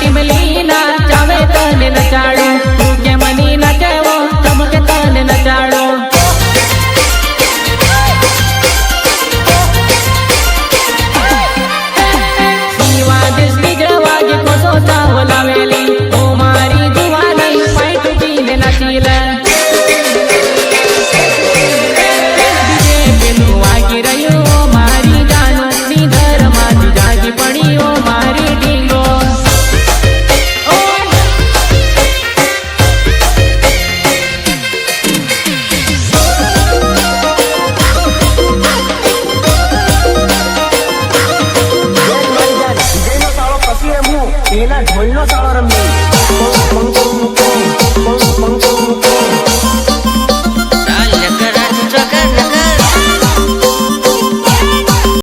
Dímelo. ఇలా ઢોલનો સાળો રમ્યો